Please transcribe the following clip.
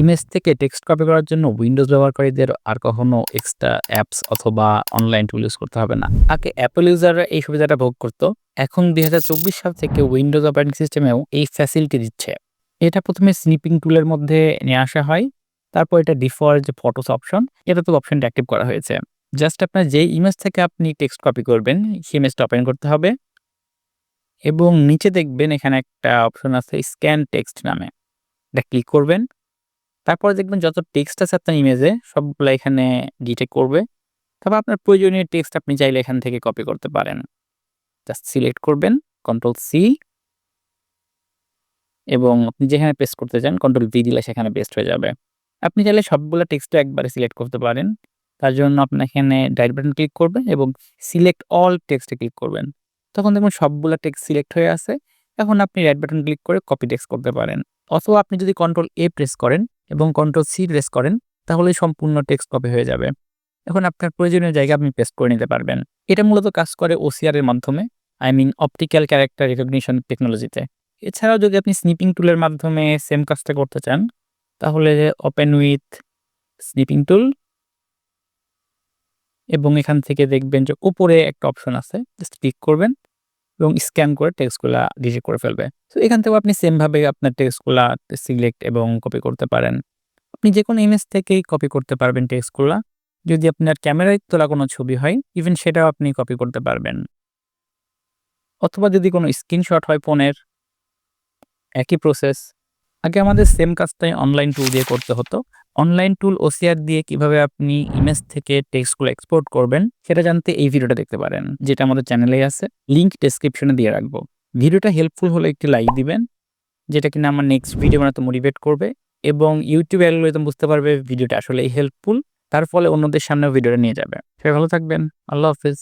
Image থেকে text copy করার জন্য উইন্ডোজ ব্যবহারকারীদের আর কখনো এক্সট্রা অ্যাপস অথবা অনলাইন টুল ইউজ করতে হবে না। আগে অ্যাপল ইউজাররা এই সুবিধাটা ভোগ করতো। এখন দু হাজার চব্বিশ সাল থেকে উইন্ডোজ অপারেটিং সিস্টেমেও এই ফ্যাসিলিটি দিচ্ছে। এটা প্রথমে স্নিপিং টুলের মধ্যে নিয়ে আসা হয়। তারপর এটা ডিফল্ট যে ফটোস অপশন এটা তো অপশনটা অ্যাক্টিভ করা হয়েছে। জাস্ট আপনার যে ইমেজ থেকে আপনি টেক্সট কপি করবেন, সেই ইমেজটা ওপেন করতে হবে। এবং নিচে দেখবেন এখানে একটা অপশন আছে স্ক্যান টেক্সট নামে। এটা ক্লিক করবেন। তারপরে দেখবেন যত টেক্সট আছে আপনার ইমেজে সবগুলো এখানে ডিটেক্ট করবে। তারপর আপনার প্রয়োজনীয় টেক্সট আপনি চাইলে এখান থেকে কপি করতে পারেন। জাস্ট সিলেক্ট করবেন কন্ট্রোল সি এবং আপনি যেখানে পেস্ট করতে চান কন্ট্রোল ভি দিলে সেখানে পেস্ট হয়ে যাবে। আপনি চাইলে সবগুলো টেক্সটও একবারে সিলেক্ট করতে পারেন। তার জন্য আপনি এখানে ডাইরেক্ট বাটন ক্লিক করবেন এবং সিলেক্ট অল টেক্সটে ক্লিক করবেন। তখন দেখুন সবগুলো টেক্সট সিলেক্ট হয়ে আছে। এখন আপনি রাইট বাটন ক্লিক করে কপি টেক্সট করতে পারেন। অথবা আপনি যদি কন্ট্রোল এ প্রেস করেন এবং কন্ট্রোল সি প্রেস করেন, তাহলে সম্পূর্ণ টেক্সট কপি হয়ে যাবে। এখন আপনার প্রয়োজনীয় জায়গা আপনি পেস্ট করে নিতে পারবেন। এটা মূলত কাজ করে ওসিআর এর মাধ্যমে I mean optical character recognition টেকনোলজিতে এছাড়াও যদি আপনি স্নিপিং টুলের মাধ্যমে সেম কাজটা করতে চান, তাহলে ওপেন উইথ স্নিপিং টুল এবং এখান থেকে দেখবেন যে উপরে একটা অপশন আছে জাস্ট ক্লিক করবেন। এবং স্ক্যান করে টেক্সটগুলা ডিজিট করে ফেলবে। তো এখান থেকেও আপনি সেমভাবে আপনার টেক্সটগুলা সিলেক্ট এবং কপি করতে পারেন। আপনি যে কোনো ইমেজ থেকেই কপি করতে পারবেন টেক্সটগুলা যদি আপনার ক্যামেরায় তোলা কোনো ছবি হয় ইভেন সেটাও আপনি কপি করতে পারবেন। অথবা যদি কোনো স্ক্রিনশট হয় ফোনের, একই প্রসেস আগে আমাদের সেম কাজটাই অনলাইন টুল দিয়ে করতে হতো। অনলাইন টুল ওসিআর দিয়ে কীভাবে আপনি ইমেজ থেকে টেক্সটগুলো এক্সপোর্ট করবেন, সেটা জানতে এই ভিডিওটা দেখতে পারেন, যেটা আমাদের চ্যানেলে আছে। লিঙ্ক ডেসক্রিপশনে দিয়ে রাখব। ভিডিওটা হেল্পফুল হলে একটি লাইক দিবেন, যেটা কিনা আমার নেক্সট ভিডিও বানাতে মোটিভেট করবে এবং ইউটিউব অ্যালগোরিদম বুঝতে পারবে ভিডিওটা আসলেই হেল্পফুল তার ফলে অন্যদের সামনেও ভিডিওটা নিয়ে যাবে। সবাই ভালো থাকবেন। আল্লাহ হাফিজ।